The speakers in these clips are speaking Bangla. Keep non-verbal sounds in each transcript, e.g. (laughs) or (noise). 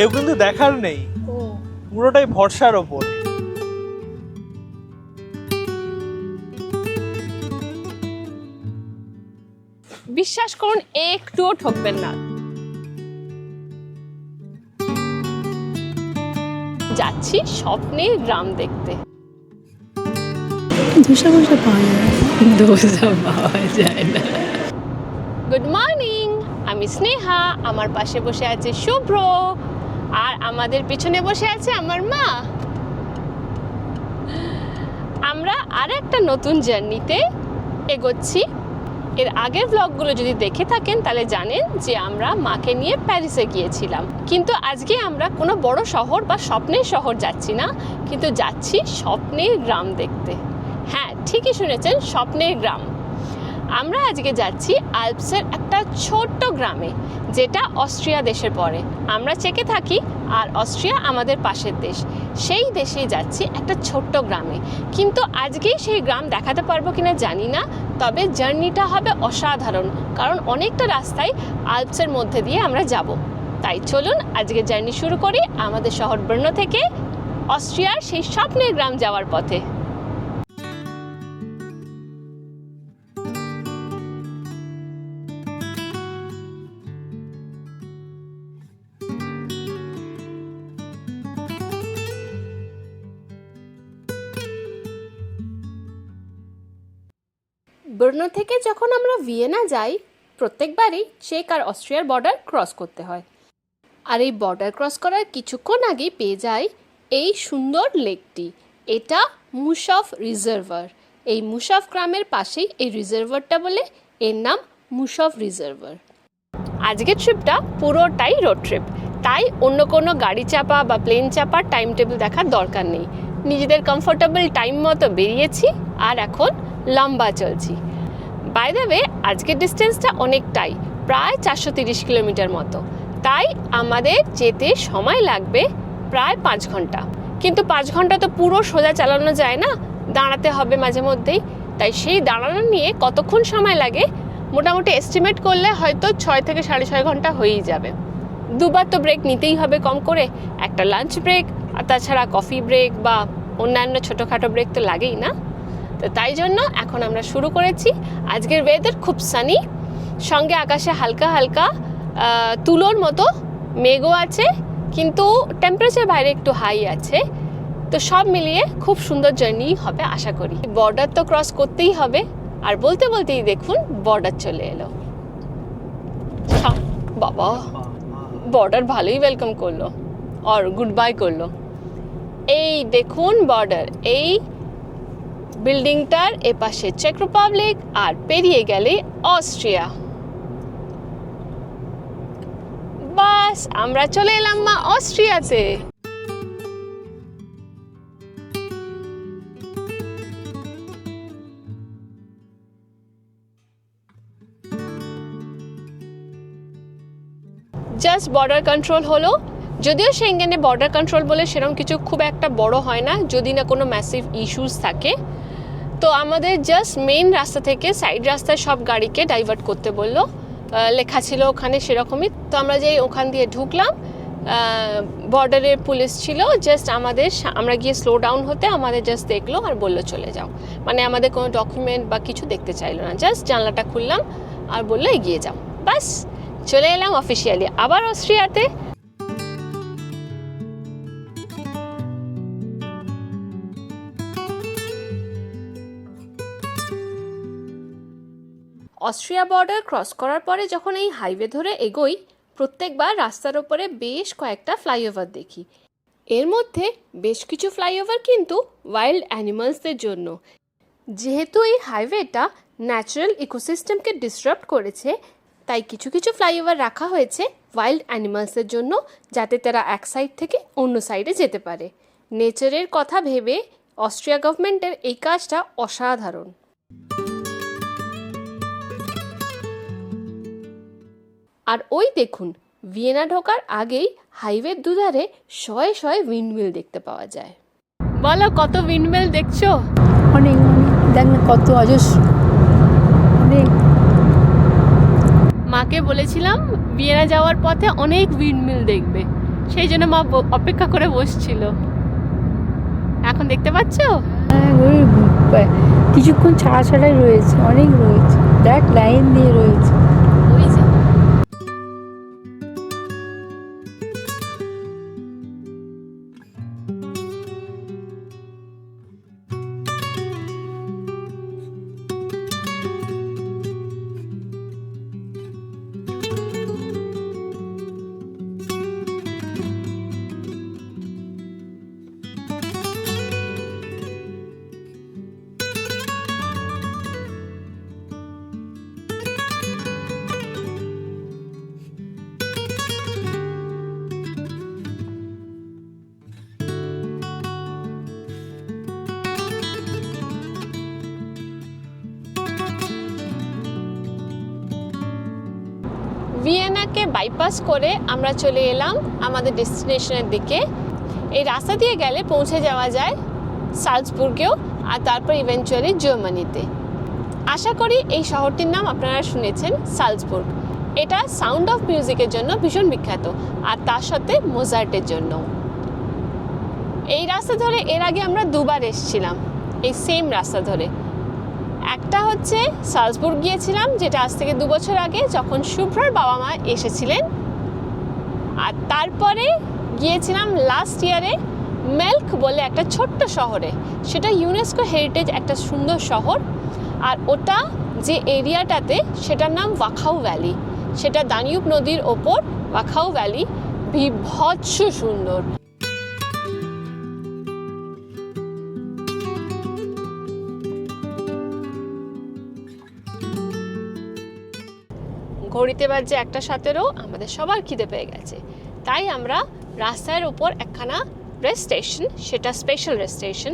কেউ কিন্তু দেখার নেই। পুরোটাই ভরসার ওপর। বিশ্বাস করুন একটুও ঠকবেন না। যাচ্ছি স্বপ্নের গ্রাম দেখতে। ধোসা মোসা পাওয়া যায় ধোসা পাওয়া যায় না। গুড মর্নিং আমি স্নেহা আমার পাশে বসে আছে শুভ্র। আর আমাদের পিছনে বসে আছে আমার মা। আমরা আর একটা নতুন জার্নিতে এগোচ্ছি। এর আগের ব্লগগুলো যদি দেখে থাকেন, তাহলে জানেন যে আমরা মাকে নিয়ে প্যারিসে গিয়েছিলাম। কিন্তু আজকে আমরা কোনো বড় শহর বা স্বপ্নের শহর যাচ্ছি না, কিন্তু যাচ্ছি স্বপ্নের গ্রাম দেখতে। হ্যাঁ ঠিকই শুনেছেন, স্বপ্নের গ্রাম। আমরা আজকে যাচ্ছি আলপসের একটা ছোট্ট গ্রামে, যেটা অস্ট্রিয়া দেশের পরে। আমরা চেকে থাকি, আর অস্ট্রিয়া আমাদের পাশের দেশ। সেই দেশেই যাচ্ছি একটা ছোট্ট গ্রামে। কিন্তু আজকেই সেই গ্রাম দেখাতে পারব কিনা জানি না, তবে জার্নিটা হবে অসাধারণ, কারণ অনেকটা রাস্তায় আলপসের মধ্যে দিয়ে আমরা যাব। তাই চলুন আজকে জার্নি শুরু করি আমাদের শহর ব্রণ থেকে অস্ট্রিয়ার সেই স্বপ্নের গ্রাম যাওয়ার পথে। ব্রনো থেকে যখন আমরা ভিয়েনা যাই, প্রত্যেকবারই চেক আর অস্ট্রিয়ার বর্ডার ক্রস করতে হয়। আর এই বর্ডার ক্রস করার কিছুক্ষণ আগেই পেয়ে যাই এই সুন্দর লেকটি। এটা মুশফ রিজার্ভার। এই মুশফ গ্রামের পাশেই এই রিজার্ভারটা বলে এর নাম মুশফ রিজার্ভার। আজকের ট্রিপটা পুরোটাই রোড ট্রিপ তাই অন্য কোনো গাড়ি চাপা বা প্লেন চাপার টাইম টেবিল দেখার দরকার নেই। নিজেদের কমফোর্টেবল টাইম মতো বেরিয়েছি আর এখন লম্বা চলছি। বাই দ্য আজকের ডিস্টেন্সটা অনেকটাই, প্রায় চারশো তিরিশ কিলোমিটার মতো। তাই আমাদের যেতে সময় লাগবে প্রায় পাঁচ ঘণ্টা। কিন্তু পাঁচ ঘণ্টা তো পুরো সোজা চালানো যায় না, দাঁড়াতে হবে মাঝে মধ্যেই। তাই সেই দাঁড়ানো নিয়ে কতক্ষণ সময় লাগে, মোটামুটি এস্টিমেট করলে হয়তো ছয় থেকে সাড়ে ছয় ঘণ্টা হয়েই যাবে। দুবার তো ব্রেক নিতেই হবে কম করে। একটা লাঞ্চ ব্রেক আর তাছাড়া কফি ব্রেক বা অন্যান্য ছোটোখাটো ব্রেক তো লাগেই না। তো তাই জন্য এখন আমরা শুরু করেছি। আজকের ওয়েদার খুব সানি সঙ্গে আকাশে হালকা হালকা তুলোর মতো মেঘও আছে, কিন্তু টেম্পারেচার বাইরে একটু হাই আছে। তো সব মিলিয়ে খুব সুন্দর জার্নি হবে আশা করি। বর্ডার তো ক্রস করতেই হবে, আর বলতে বলতেই দেখুন বর্ডার চলে এলো। বাবা। বর্ডার ভালোই ওয়েলকাম করল আর গুড বাই করল। এই দেখুন বর্ডার, এই বিল্ডিংটার এপাশে চেক রিপাবলিক আর পেরিয়ে গেলে অস্ট্রিয়া বাস, আমরা চলে এলাম মা অস্ট্রিয়াতে জাস্ট বর্ডার কন্ট্রোল হলো, যদিও সেঙ্গেনে বর্ডার কন্ট্রোল বলে সেরকম কিছু খুব একটা বড় হয় না, যদি না কোনো ম্যাসিভ ইস্যুস থাকে। তো আমাদের জাস্ট মেইন রাস্তা থেকে সাইড রাস্তায় সব গাড়িকে ডাইভার্ট করতে বলল। লেখা ছিল ওখানে সেরকমই। তো আমরা যেই ওখান দিয়ে ঢুকলাম বর্ডারে পুলিশ ছিল জাস্ট আমাদের আমরা গিয়ে স্লো ডাউন হতে আমাদের জাস্ট দেখল আর বলল, চলে যাও। মানে আমাদের কোনো ডকুমেন্ট বা কিছু দেখতে চাইলো না জাস্ট জানলাটা খুললাম আর বলল, এগিয়ে যাও। বাস চলে এলাম অফিসিয়ালি আবার অস্ট্রিয়াতে। অস্ট্রিয়া বর্ডার ক্রস করার পরে যখন এই হাইওয়ে ধরে এগোই, প্রত্যেকবার রাস্তার ওপরে বেশ কয়েকটা ফ্লাইওভার দেখি। এর মধ্যে বেশ কিছু ফ্লাইওভার কিন্তু ওয়াইল্ড অ্যানিমালসদের জন্য। যেহেতু এই হাইওয়েটা ন্যাচারাল ইকোসিস্টেমকে ডিস্টার্ব করেছে তাই কিছু কিছু ফ্লাইওভার রাখা হয়েছে ওয়াইল্ড অ্যানিমালসের জন্য যাতে তারা এক সাইড থেকে অন্য সাইডে যেতে পারে। নেচারের কথা ভেবে অস্ট্রিয়া গভর্নমেন্টের এই কাজটা অসাধারণ। আর ওই দেখুন, ভিয়েনা ঢোকার আগেই হাইওয়ের দুধারে শয়ে শয়ে উইন্ডমিল দেখতে পাওয়া যায়। বলো, কত উইন্ডমিল দেখছ? অনেক অনেক। দেখ না কত, অজস্র অনেক মাকে বলেছিলাম ভিয়েনা যাওয়ার পথে অনেক উইন্ডমিল দেখবে। সেই জন্য মা অপেক্ষা করে বসছিল। এখন দেখতে পাচ্ছ? হ্যাঁ, কিছুক্ষণ ছাড়া ছাড়াই রয়েছে অনেক রয়েছে। দেখ লাইন দিয়ে রয়েছে। বাইপাস করে আমরা চলে এলাম আমাদের ডেস্টিনেশনের দিকে। এই রাস্তা দিয়ে গেলে পৌঁছে যাওয়া যায় সালজবুর্গেও আর তারপর ইভেনচুয়ালি জার্মানিতে। আশা করি এই শহরটির নাম আপনারা শুনেছেন সালজবুর্গ এটা সাউন্ড অফ মিউজিকের জন্য ভীষণ বিখ্যাত আর তার সাথে মোজার্টের জন্য এই রাস্তা ধরে এর আগে আমরা দুবার এসেছিলাম, এই সেম রাস্তা ধরে। একটা হচ্ছে সালসবুর্গ গিয়েছিলাম, যেটা আজ থেকে দু বছর আগে যখন শুভ্রর বাবা মা এসেছিলেন। আর তারপরে গিয়েছিলাম লাস্ট ইয়ারে মেল্ক বলে একটা ছোট্ট শহরে। সেটা ইউনেস্কো হেরিটেজ একটা সুন্দর শহর। আর ওটা যে এরিয়াটাতে সেটার নাম ওয়াখাউ ভ্যালি। সেটা দানিউব নদীর ওপর ওয়াখাউ ভ্যালি। বিভৎস সুন্দর। ঘড়িতে বাজছে একটা সাতেরও আমাদের সবার খিদে পেয়ে গেছে। তাই আমরা রাস্তার উপর একখানা রেস্ট স্টেশন সেটা স্পেশাল রেস্ট স্টেশন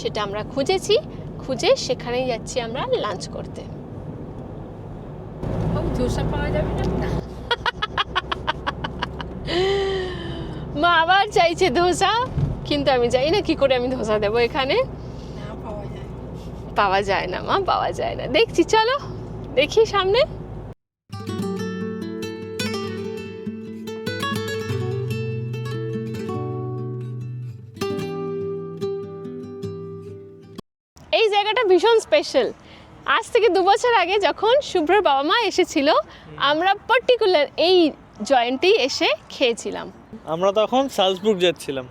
সেটা আমরা খুঁজেছি খুঁজে সেখানেই যাচ্ছি আমরা লাঞ্চ করতে। ধোসা পাওয়া যাবে না? মা আবার চাইছে ধোসা কিন্তু আমি জানি না কি করে আমি ধোসা দেবো এখানে। না পাওয়া যায় পাওয়া যায় না মা পাওয়া যায় না। দেখছি চলো দেখি সামনে। জায়গাটা ভীষণ স্পেশাল আজ থেকে দু বছর আগে যখন শুভ্রর বাবা মা এসেছিল, আমরা পার্টিকুলার এই জয়েন্টেই এসে খেয়েছিলাম। আমরা তখন সালসবুর্গ যাচ্ছিলাম।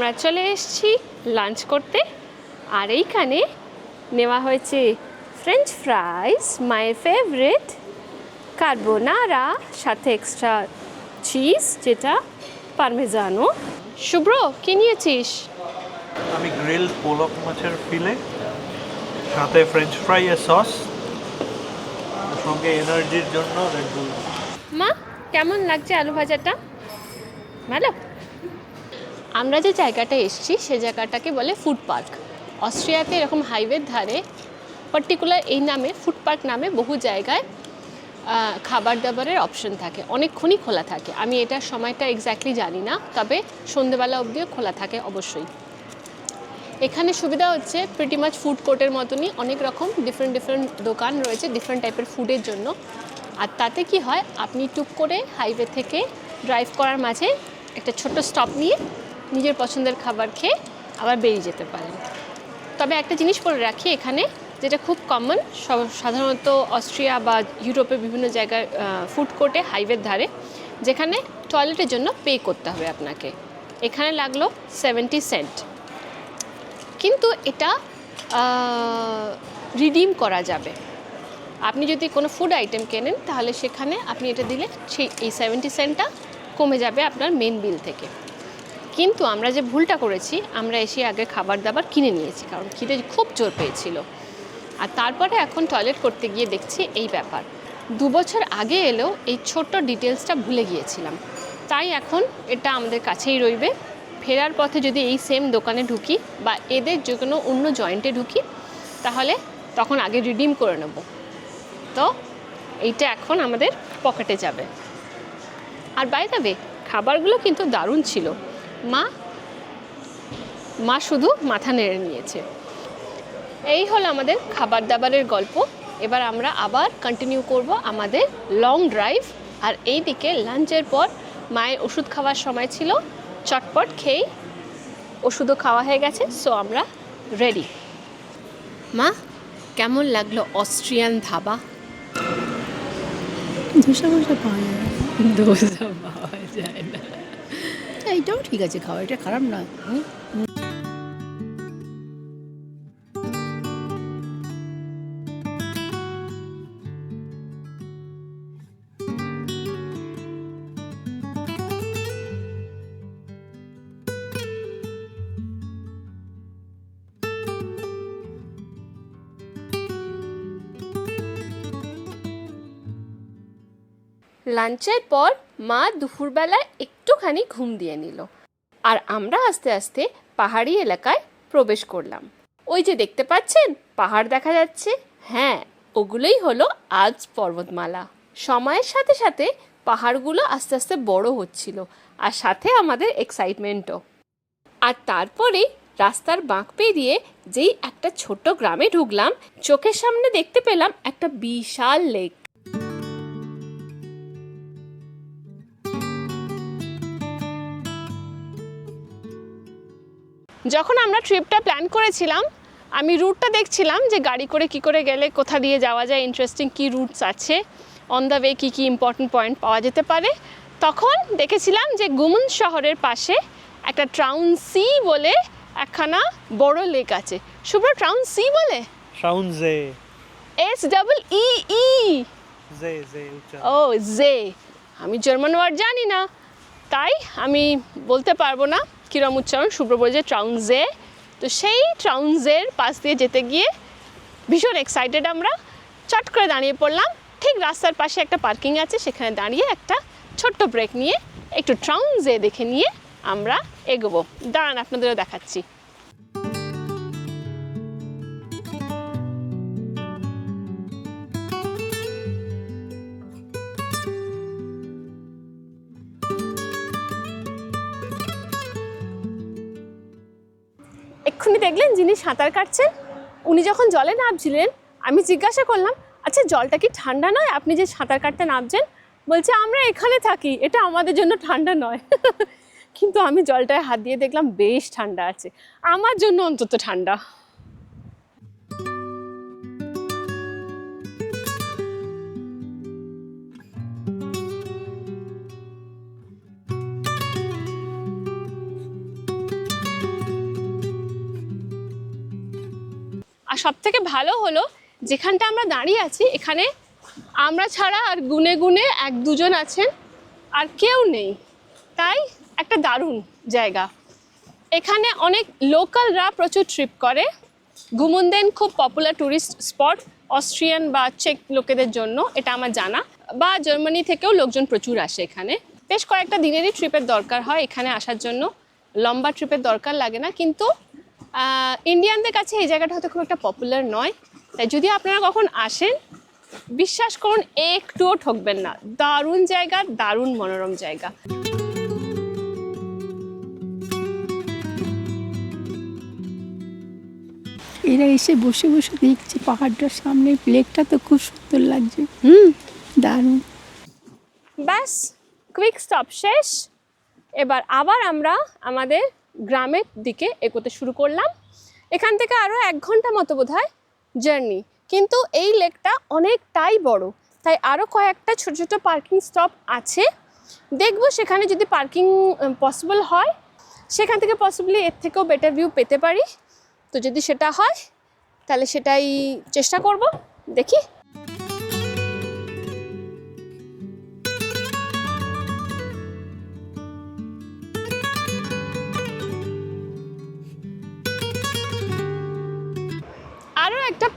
আমরা চলে এসেছি লাঞ্চ করতে। আর এইখানে নেওয়া হয়েছে French fries my favourite carbonara সাথে এক্সট্রা চিজ যেটা পারমেজানো শুভ্র কি নিয়েছিস? আমি গ্রিল পোলক মাছের ফিলে সাথে ফ্রেঞ্চ ফ্রাই এর সস সঙ্গে এনার্জির জন্য রেড বুল মা কেমন লাগছে আলু ভাজাটা? ভালো? আমরা যে জায়গাটা এসেছি, সে জায়গাটাকে বলে ফুড পার্ক অস্ট্রিয়াতে এরকম হাইওয়ের ধারে পার্টিকুলার এই নামে ফুড পার্ক নামে বহু জায়গায় খাবার দাবারের অপশন থাকে। অনেকক্ষণই খোলা থাকে। আমি এটার সময়টা এক্স্যাক্টলি জানি না, তবে সন্ধেবেলা অবধিও খোলা থাকে অবশ্যই। এখানে সুবিধা হচ্ছে প্রিটি মাছ ফুড কোর্টের মতনই অনেক রকম ডিফারেন্ট ডিফারেন্ট দোকান রয়েছে ডিফারেন্ট টাইপের ফুডের জন্য। আর তাতে কি হয়, আপনি টুক করে হাইওয়ে থেকে ড্রাইভ করার মাঝে একটা ছোট স্টপ নিয়ে নিজের পছন্দের খাবার খেয়ে আবার বেরিয়ে যেতে পারেন। তবে একটা জিনিস বলে রাখি এখানে, যেটা খুব কমন সাধারণত অস্ট্রিয়া বা ইউরোপের বিভিন্ন জায়গায় ফুড কোর্টে হাইওয়ের ধারে, যেখানে টয়লেটের জন্য পে করতে হবে আপনাকে। এখানে লাগল সেভেন্টি সেন্ট কিন্তু এটা রিডিম করা যাবে। আপনি যদি কোনো ফুড আইটেম কেনেন, তাহলে সেখানে আপনি এটা দিলে সেই, এই সেভেন্টি সেন্টটা কমে যাবে আপনার মেন বিল থেকে। কিন্তু আমরা যে ভুলটা করেছি, আমরা এসে আগে খাবার দাবার কিনে নিয়েছি, কারণ খিদে খুব জোর পেয়েছিল। আর তারপরে এখন টয়লেট করতে গিয়ে দেখছি এই ব্যাপার। দু বছর আগে এলেও এই ছোট্ট ডিটেলসটা ভুলে গিয়েছিলাম। তাই এখন এটা আমাদের কাছেই রইবে। ফেরার পথে যদি এই সেম দোকানে ঢুকি বা এদের যে কোনো অন্য জয়েন্টে ঢুকি, তাহলে তখন আগে রিডিম করে নেব। তো এইটা এখন আমাদের পকেটে যাবে। আর বাই দ্য খাবারগুলো কিন্তু দারুণ ছিল। মা? মা শুধু মাথা নেড়ে নিয়েছে। এই হলো আমাদের খাবার দাবারের গল্প। এবার আমরা আবার কন্টিনিউ করব আমাদের লং ড্রাইভ আর এই দিকে লাঞ্চের পর মায়ের ওষুধ খাওয়ার সময় ছিল। চটপট খেয়েই ওষুধও খাওয়া হয়ে গেছে সো আমরা রেডি মা কেমন লাগল অস্ট্রিয়ান ধাবা? ধোসা পাওয়া যায় না। দোসা পাওয়া যায় না। এইটাও ঠিক আছে খাওয়া এটা খারাপ না লাঞ্চের পর মা দুপুরবেলায় একটুখানি ঘুম দিয়ে নিল। আর আমরা আস্তে আস্তে পাহাড়ি এলাকায় প্রবেশ করলাম। ওই যে দেখতে পাচ্ছেন, পাহাড় দেখা যাচ্ছে। হ্যাঁ ওগুলোই হলো আজ পর্বতমালা। সময়ের সাথে সাথে পাহাড়গুলো আস্তে আস্তে বড় হচ্ছিল আর সাথে আমাদের এক্সাইটমেন্টও আর তারপরে রাস্তার বাঁক পেরিয়ে যেই একটা ছোট্ট গ্রামে ঢুকলাম, চোখের সামনে দেখতে পেলাম একটা বিশাল লেক যখন আমরা ট্রিপটা প্ল্যান করেছিলাম আমি রুটটা দেখছিলাম যে গাড়ি করে কি করে গেলে কোথা দিয়ে যাওয়া যায় ইন্টারেস্টিং কী রুটস আছে অন দ্য ওয়ে কী কী ইম্পর্টেন্ট পয়েন্ট পাওয়া যেতে পারে। তখন দেখেছিলাম যে গুমুন শহরের পাশে একটা ট্রাউন সি বলে একখানা বড় লেক আছে। শুভ্র ট্রাউন সি বলে? Sound J S double E E J J O J আমি জার্মান ওয়ার্ড জানি না তাই আমি বলতে পারব না। কিরম উচ্চারণ শুভ্র যে ট্রাউনজে, তো সেই ট্রাউনজের পাশ দিয়ে যেতে গিয়ে ভীষণ এক্সাইটেড আমরা। চট করে দাঁড়িয়ে পড়লাম। ঠিক রাস্তার পাশে একটা পার্কিং আছে, সেখানে দাঁড়িয়ে একটা ছোট্ট ব্রেক নিয়ে একটু ট্রাউনজে দেখে নিয়ে আমরা এগোবো। দাঁড়ান, আপনাদেরও দেখাচ্ছি। এক্ষুনি দেখলেন যিনি সাঁতার কাটছেন, উনি যখন জলে নামছিলেন, আমি জিজ্ঞাসা করলাম আচ্ছা জলটা কি ঠান্ডা নয়? আপনি যে সাঁতার কাটতে নামছেন? বলছে, আমরা এখানে থাকি, এটা আমাদের জন্য ঠান্ডা নয়। (laughs) কিন্তু আমি জলটায় হাত দিয়ে দেখলাম, বেশ ঠান্ডা আছে। আমার জন্য অন্তত ঠান্ডা। সব থেকে ভালো হলো যেখানটা আমরা দাঁড়িয়ে আছি, এখানে আমরা ছাড়া আর গুনে গুনে এক দুজন আছেন, আর কেউ নেই। তাই একটা দারুণ জায়গা। এখানে অনেক লোকালরা প্রচুর ট্রিপ করে। গুমুন্দেন খুব পপুলার ট্যুরিস্ট স্পট অস্ট্রিয়ান বা চেক লোকেদের জন্য, এটা আমার জানা। বা জার্মানি থেকেও লোকজন প্রচুর আসে এখানে। বেশ কয়েকটা দিনেরই ট্রিপের দরকার হয় এখানে আসার জন্য। লম্বা ট্রিপের দরকার লাগে না, কিন্তু ইন্ডিয়ানদের কাছে এই জায়গাটা হয়তো খুব একটা পপুলার নয়। তাই যদি আপনারা কখন আসেন বিশ্বাস করুন একটুও ঠকবেন না। দারুণ জায়গা দারুণ মনোরম জায়গা। এরা এসে বসে বসে দেখছে পাহাড়টার সামনে লেকটা তো খুব সুন্দর লাগছে। হুম। দারুণ। ব্যাস কুইক স্টপ শেষ। এবার আবার আমরা আমাদের গ্রামের দিকে এগোতে শুরু করলাম। এখান থেকে আরও এক ঘণ্টা মতো বোধ হয় জার্নি কিন্তু এই লেকটা অনেকটাই বড়, তাই আরও কয়েকটা ছোট ছোট পার্কিং স্টপ আছে। দেখব সেখানে যদি পার্কিং পসিবল হয়, সেখান থেকে পসিবলি এর থেকেও বেটার ভিউ পেতে পারি। তো যদি সেটা হয়, তাহলে সেটাই চেষ্টা করব। দেখি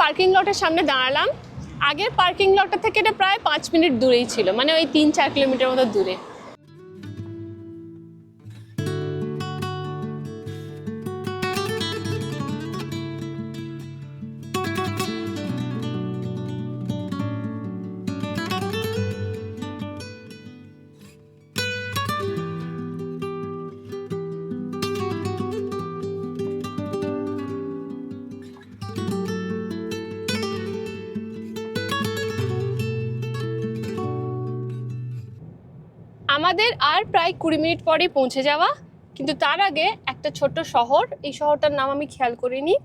পার্কিং লটের সামনে দাঁড়ালাম। আগের পার্কিং লটটা থেকে এটা প্রায় পাঁচ মিনিট দূরেই ছিল মানে ওই তিন চার কিলোমিটার মতো দূরে। আমাদের আর প্রায় কুড়ি মিনিট পরে পৌঁছে যাওয়া। কিন্তু তার আগে একটা ছোট্ট শহর, এই শহরটার নাম আমি খেয়াল করিনি।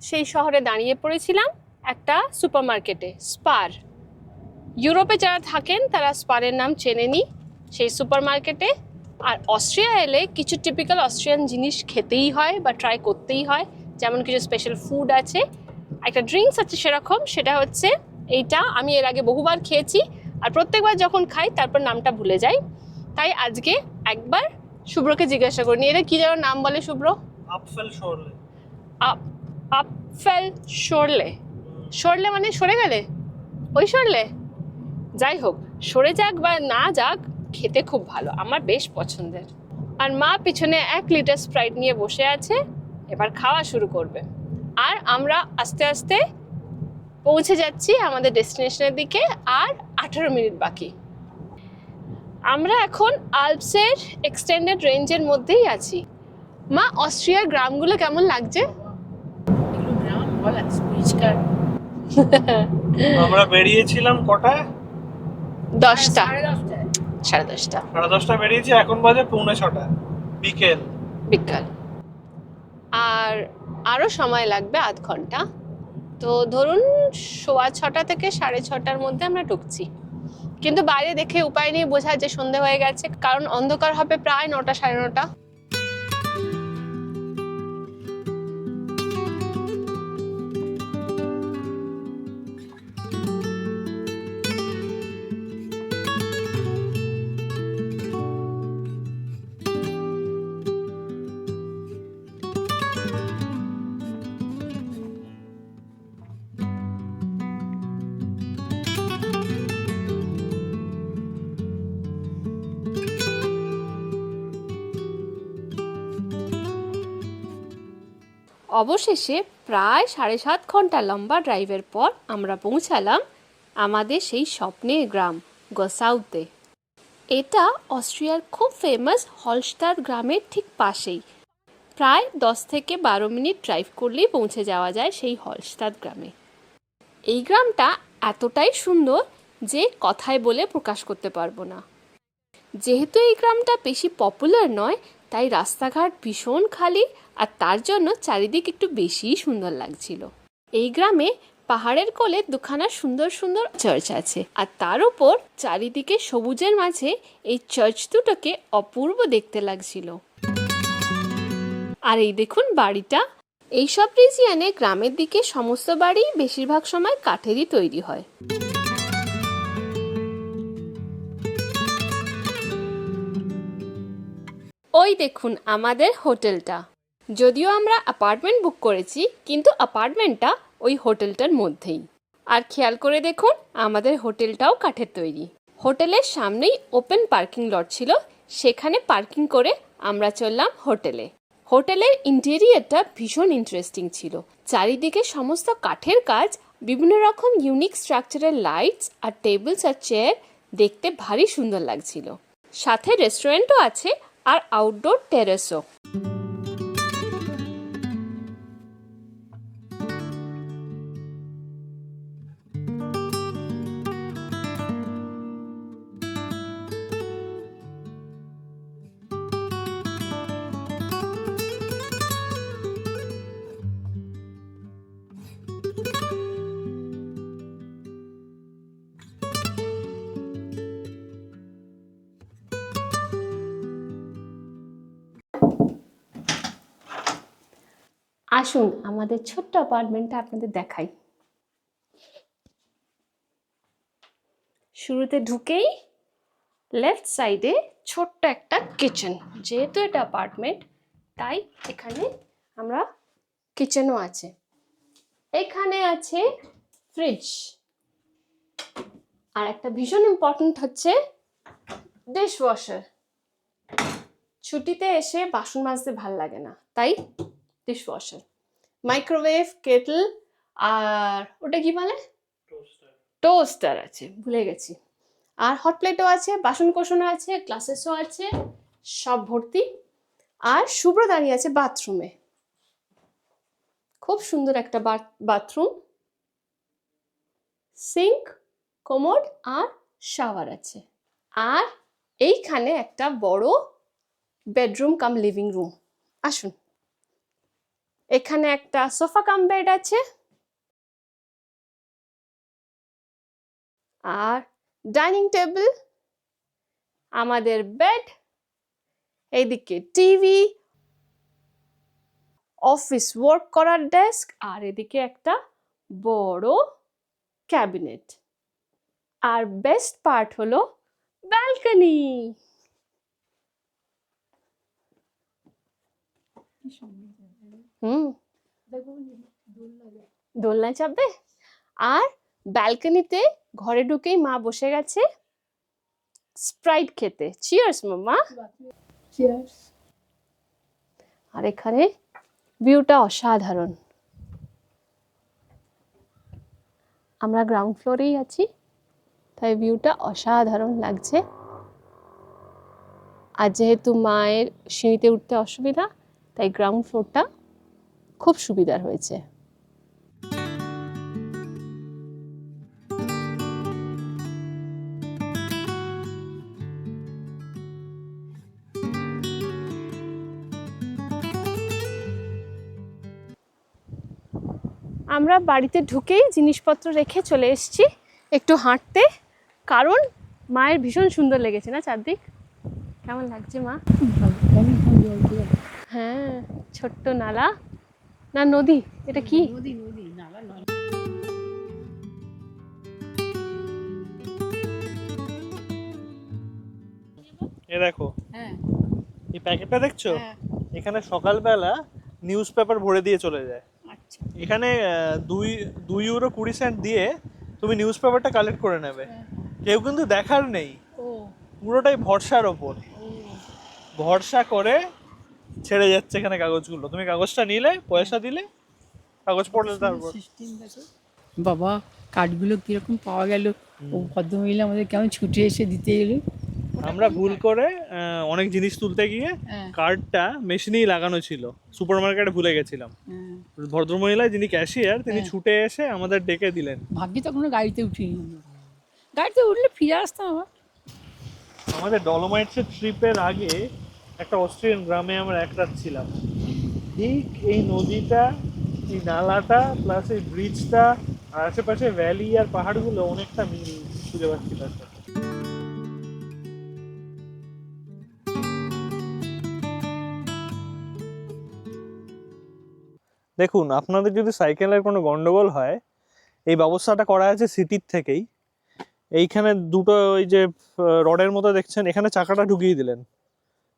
সেই শহরে দাঁড়িয়ে পড়েছিলাম একটা সুপারমার্কেটে, স্পার। ইউরোপে যারা থাকেন, তারা স্পারের নাম চেনেনি সেই সুপারমার্কেটে। আর অস্ট্রিয়া এলে কিছু টিপিক্যাল অস্ট্রিয়ান জিনিস খেতেই হয় বা ট্রাই করতেই হয়। যেমন কিছু স্পেশাল ফুড আছে। একটা ড্রিঙ্কস আছে সেরকম, সেটা হচ্ছে এইটা। আমি এর আগে বহুবার খেয়েছি। আর প্রত্যেকবার যখন খাই তারপর নামটা ভুলে যাই। তাই আজকে একবার শুভ্রকে জিজ্ঞাসা করিনি এটা কি যেন নাম বলে শুভ্র? আপফেল শোরলে। আপ আপফেল সরলে সরলে মানে সরে গেলে? ওই সরলে যাই হোক সরে যাক বা না যাক খেতে খুব ভালো আমার বেশ পছন্দের। আর মা পিছনে এক লিটার স্প্রাইট নিয়ে বসে আছে এবার খাওয়া শুরু করবে। আর আমরা আস্তে আস্তে পৌঁছে যাচ্ছি আমাদের ডেস্টিনেশনের দিকে আর আঠারো মিনিট বাকি। আমরা এখন আলপসের এক্সটেন্ডেড রেঞ্জের মধ্যেই আছি। মা অস্ট্রিয়ার গ্রামগুলো কেমন লাগছে? আমরা বেরিয়েছিলাম কটায়? দশটা। সাড়ে দশটা। সাড়ে দশটা বেরিয়েছি এখন বাজে পৌনে ছটা। বিকেল। বিকাল। আর আরও সময় লাগবে আধ ঘণ্টা। তো ধরুন সোয়া ছটা থেকে সাড়ে ছটার মধ্যে আমরা ঢুকছি। কিন্তু বাইরে দেখে উপায় নেই বোঝা যে সন্ধে হয়ে গেছে, কারণ অন্ধকার হবে প্রায় নটা, সাড়ে নটা। অবশেষে প্রায় সাড়ে সাত ঘণ্টা লম্বা ড্রাইভের পর আমরা পৌঁছালাম আমাদের সেই স্বপ্নের গ্রাম, গোসাউতে। এটা অস্ট্রিয়ার খুব ফেমাস হলস্টার গ্রামের ঠিক পাশেই। প্রায় দশ থেকে বারো মিনিট ড্রাইভ করলেই পৌঁছে যাওয়া যায় সেই হলস্টাদ গ্রামে। এই গ্রামটা এতটাই সুন্দর যে কথায় বলে প্রকাশ করতে পারব না। যেহেতু এই গ্রামটা বেশি পপুলার নয়, তাই রাস্তাঘাট ভীষণ খালি আর তার জন্য চারিদিক একটু বেশিই সুন্দর লাগছিল। এই গ্রামে পাহাড়ের কোলে দুখানা সুন্দর সুন্দর চার্চ আছে আর তার উপর চারিদিকে সবুজের মাঝে এই চার্চ দুটোকে অপূর্ব দেখতে লাগছিল। আর এই দেখুন বাড়িটা। এইসব রিজিয়ানে গ্রামের দিকে সমস্ত বাড়ি বেশিরভাগ সময় কাঠেরই তৈরি হয়। ওই দেখুন আমাদের হোটেলটা। যদিও আমরা অ্যাপার্টমেন্ট বুক করেছি, কিন্তু অ্যাপার্টমেন্টটা ওই হোটেলটার মধ্যেই। আর খেয়াল করে দেখুন, আমাদের হোটেলটাও কাঠের তৈরি। হোটেলের সামনেই ওপেন পার্কিং লট ছিল, সেখানে পার্কিং করে আমরা চললাম হোটেলে। হোটেলের ইন্টেরিয়ারটা ভীষণ ইন্টারেস্টিং ছিল। চারিদিকে সমস্ত কাঠের কাজ, বিভিন্ন রকম ইউনিক স্ট্রাকচারের লাইটস আর টেবিলস আর চেয়ার দেখতে ভারী সুন্দর লাগছিল। সাথে রেস্টুরেন্টও আছে আর আউটডোর টেরেসও আসুন, আমাদের ছোট্ট অ্যাপার্টমেন্টটা আপনাদের দেখাই। শুরুতে ঢুকেই লেফট সাইডে ছোট্ট একটা কিচেন যেহেতু এটা অ্যাপার্টমেন্ট তাই এখানে আমরা কিচেনও আছে। এখানে আছে ফ্রিজ আর একটা ভীষণ ইম্পর্ট্যান্ট হচ্ছে ডিশ ওয়াশার ছুটিতে এসে বাসন মাজতে ভালো লাগে না, তাই ডিশ ওয়াশার মাইক্রোওয়েভ কেটল আর ওটা কি বলে? টোস্টার আছে ভুলে গেছি। আর হট প্লেটও আছে বাসন কোসনও আছে গ্লাসেসও আছে সব ভর্তি। আর শুভ্র দাঁড়িয়ে আছে বাথরুমে খুব সুন্দর একটা বাথরুম সিঙ্ক কোমোড আর শাওয়ার আছে। আর এইখানে একটা বড় বেডরুম কাম লিভিং রুম আসুন। এখানে একটা সোফা কাম বেড আছে। আর ডাইনিং টেবিল, আমাদের বেড এইদিকে টিভি, অফিস ওয়ার্ক করার ডেস্ক, আর এদিকে একটা বড় ক্যাবিনেট। আর বেস্ট পার্ট হলো ব্যালকনি। হুম। দোলনায় চাপবে? আর ব্যালকনিতে ঘরে ঢুকেই মা বসে গেছে স্প্রাইট খেতে। চিয়ার্স মামা আর এখানে ভিউটা অসাধারণ। আমরা গ্রাউন্ড ফ্লোরেই আছি তাই ভিউটা অসাধারণ লাগছে। আর যেহেতু মায়ের সিঁড়িতে উঠতে অসুবিধা তাই গ্রাউন্ড ফ্লোরটা খুব সুবিধার হয়েছে। আমরা বাড়িতে ঢুকেই জিনিসপত্র রেখে চলে এসেছি একটু হাঁটতে কারণ মায়ের ভীষণ সুন্দর লেগেছে না চারদিক? কেমন লাগছে মা? হ্যাঁ ছোট্ট নালা। না নদী এটা কি? এ দেখো। হ্যাঁ। এই প্যাকেটটা দেখছ? হ্যাঁ। এখানে সকালবেলা নিউজ পেপার ভরে দিয়ে চলে যায়। আচ্ছা। এখানে দুই দুই ইউরো কুড়ি সেন্ট দিয়ে তুমি নিউজ পেপারটা কালেক্ট করে নেবে। কেউ কিন্তু দেখার নেই। পুরোটাই ভরসার ওপর। ভরসা করে ছেড়ে যাচ্ছে এখানে কাগজগুলো। তুমি কাগজটা নিলে পয়সা দিলে কাগজ পড়লে তারপর। বাবা কার্ডগুলো কীরকম পাওয়া গেল? ও ভদ্রমহিলা আমাদের কেমন ছুটে এসে দিতে এলো? আমরা ভুল করে অনেক জিনিস তুলতে গিয়ে হ্যাঁ। কার্ডটা মেশিনেই লাগানো ছিল। সুপার মার্কেটে ভুলে গেছিলাম। হ্যাঁ। ভদ্রমহিলা যিনি ক্যাশিয়ার তিনি হ্যাঁ। ছুটে এসে আমাদের ডেকে দিলেন। ভাগ্যে তখনও গাড়িতে উঠিনি। গাড়িতে উঠলে ফিরে আসতাম আবার। আমাদের ডলোমাইটসের ট্রিপের আগে একটা অস্ট্রিয়ান গ্রামে আমরা এক রাত ছিলাম। ঠিক এই নদীটা, এই নালাটা প্লাস এই ব্রিজটা আর আশেপাশে ভ্যালি আর পাহাড়গুলো অনেকটা মিল খুঁজে পাচ্ছি তার সাথে। দেখুন, আপনাদের যদি সাইকেলের কোনো গন্ডগোল হয়, এই ব্যবস্থাটা করা আছে সিটির থেকেই। এইখানে দুটো ওই যে রডের মতো দেখছেন, এখানে চাকাটা ঢুকিয়ে দিলেন।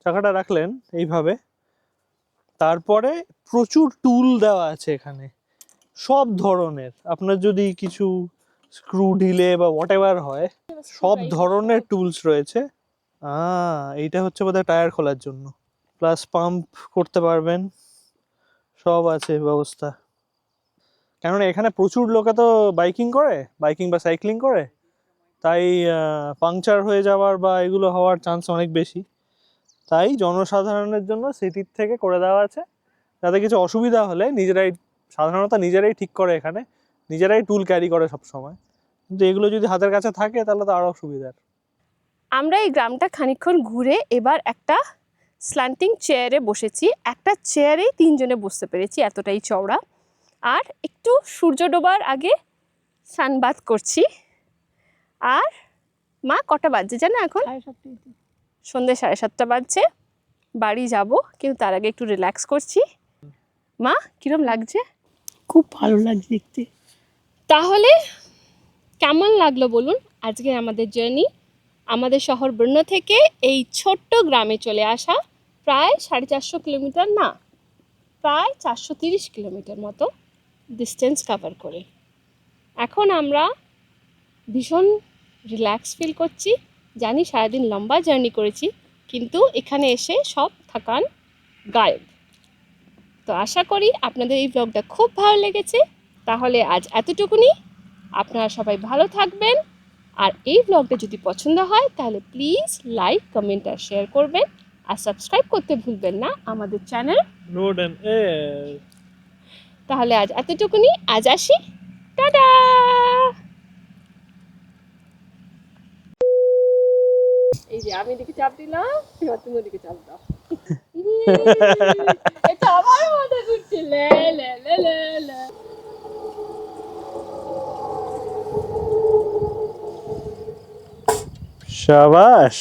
চাকাটা রাখলেন এইভাবে। তারপরে প্রচুর টুল দেওয়া আছে এখানে। সব ধরনের। আপনার যদি কিছু স্ক্রু ঢিলে বা হোয়াট হয়, সব ধরনের টুলস রয়েছে। এইটা হচ্ছে বোধহয় টায়ার খোলার জন্য। প্লাস পাম্প করতে পারবেন। সব আছে ব্যবস্থা। কেননা এখানে প্রচুর লোকে তো বাইকিং করে, বাইকিং বা সাইক্লিং করে। তাই পাংচার হয়ে যাওয়ার বা এগুলো হওয়ার চান্স অনেক বেশি। তাই জনসাধারণের জন্য সিটির থেকে করে দেওয়া আছে। যাতে কিছু অসুবিধা হলে নিজেরাই সাধারণত নিজেরাই ঠিক করে এখানে নিজেরাই টুল ক্যারি করে সব সময় কিন্তু এগুলো যদি হাতের কাছে থাকে তাহলে তো আরও সুবিধার আমরা এই গ্রামটা খানিকক্ষণ ঘুরে এবার একটা স্ল্যান্টিং চেয়ারে বসেছি। একটা চেয়ারেই তিনজনে বসতে পেরেছি এতটাই চওড়া। আর একটু সূর্য ডোবার আগে সানবাত করছি। আর মা কটা বাজছে জানো এখন। সন্ধ্যে সাড়ে সাতটা বাজছে। বাড়ি যাব কিন্তু তার আগে একটু রিল্যাক্স করছি। মা কিরম লাগছে? খুব ভালো লাগছে দেখতে। তাহলে কেমন লাগল বলুন আজকে আমাদের জার্নি আমাদের শহর ব্রণ থেকে এই ছোট্ট গ্রামে চলে আসা প্রায় সাড়ে চারশো কিলোমিটার না প্রায় চারশো তিরিশ কিলোমিটার মতো ডিস্টেন্স কভার করে। এখন আমরা ভীষণ রিল্যাক্স ফিল করছি। জানি সারাদিন লম্বা জার্নি করেছি কিন্তু এখানে এসে সব থাকান গায়েব। তো আশা করি আপনাদের এই ব্লগটা খুব ভালো লেগেছে। তাহলে আজ এতটুকুনি। আপনারা সবাই ভালো থাকবেন। আর এই ব্লগটা যদি পছন্দ হয় তাহলে প্লিজ লাইক কমেন্ট আর শেয়ার করবেন। আর সাবস্ক্রাইব করতে ভুলবেন না আমাদের চ্যানেল রোড তাহলে আজ এতটুকুনি। আজ আসি। টাটা! এই যে আমি এদিকে চাপ দিলাম এবার তুমি ওদিকে চাপ দাও। (laughs) এটা আমার মাথা ঘুরছে লে লে লে লে লে। শাবাশ